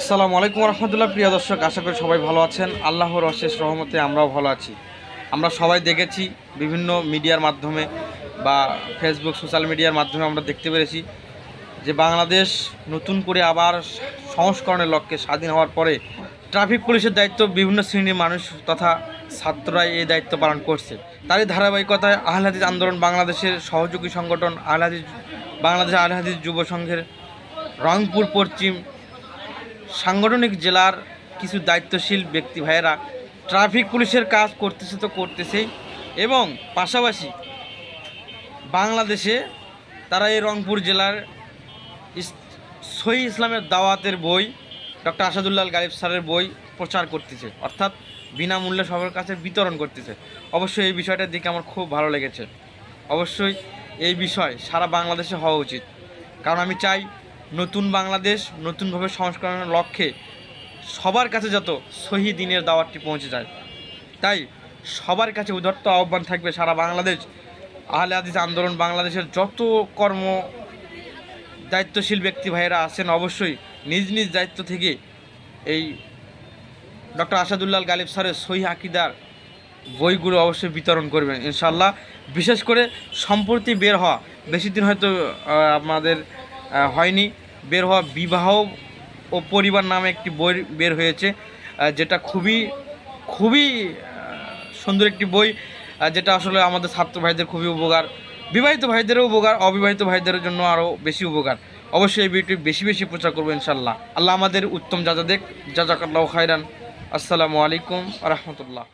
আসসালামু আলাইকুম রহমতুল্লাহ প্রিয় দর্শক, আশা করি সবাই ভালো আছেন। আল্লাহর অশেষ রহমতে আমরাও ভালো আছি। আমরা সবাই দেখেছি বিভিন্ন মিডিয়ার মাধ্যমে বা ফেসবুক, সোশ্যাল মিডিয়ার মাধ্যমে আমরা দেখতে পেরেছি যে বাংলাদেশ নতুন করে আবার সংস্করণের লক্ষ্যে স্বাধীন হওয়ার পরে ট্রাফিক পুলিশের দায়িত্ব বিভিন্ন শ্রেণির মানুষ তথা ছাত্ররাই এই দায়িত্ব পালন করছে। তারই ধারাবাহিকতায় আহলাদিজ আন্দোলন, বাংলাদেশের সহযোগী সংগঠন আহলাদিজ বাংলাদেশ আহলাদিজ যুব সংঘের রংপুর, পশ্চিম সাংগঠনিক জেলার কিছু দায়িত্বশীল ব্যক্তি ভাইয়েরা ট্রাফিক পুলিশের কাজ করতেছে তো করতেছেই এবং পাশাপাশি বাংলাদেশে তারা এই রংপুর জেলার সহি ইসলামের দাওয়াতের বই, ডক্টর আসাদুল্লাহ গালিব স্যারের বই প্রচার করতেছে, অর্থাৎ বিনামূল্যে সবার কাছে বিতরণ করতেছে। অবশ্যই এই বিষয়টা দেখে আমার খুব ভালো লেগেছে। অবশ্যই এই বিষয় সারা বাংলাদেশে হওয়া উচিত। কারণ আমি চাই নতুন বাংলাদেশ, নতুনভাবে সংস্করণের লক্ষ্যে সবার কাছে যত সহি দিনের দাওয়াতটি পৌঁছে যায়। তাই সবার কাছে উদার্ত আহ্বান থাকবে সারা বাংলাদেশ। আহলে হাদিস আন্দোলন বাংলাদেশের যত কর্ম দায়িত্বশীল ব্যক্তি ভাইয়েরা আছেন অবশ্যই নিজ নিজ দায়িত্ব থেকে এই ডক্টর আসাদুল্লাহ গালিব স্যারের সহি আকিদার বইগুলো অবশ্যই বিতরণ করবেন ইনশাল্লাহ বিশেষ করে সম্প্রতি বের হওয়া, বেশি দিন হয়তো আমাদের হয়নি। বের হওয়া বিবাহ ও পরিবার নামে একটি বই বের হয়েছে যেটা খুবই খুবই সুন্দর একটি বই যেটা আসলে আমাদের ছাত্র ভাইদের খুবই উপকার। বিবাহিত ভাইদেরও উপকার, অবিবাহিত ভাইদের জন্য আরও বেশি উপকার। অবশ্যই এই বইটি বেশি বেশি প্রচার করব ইনশাল্লাহ আল্লাহ আমাদের উত্তম যাজা দেখ, জাজাকাল্লাহ খায়রান। আসসালামু আলাইকুম রহমতুল্লাহ।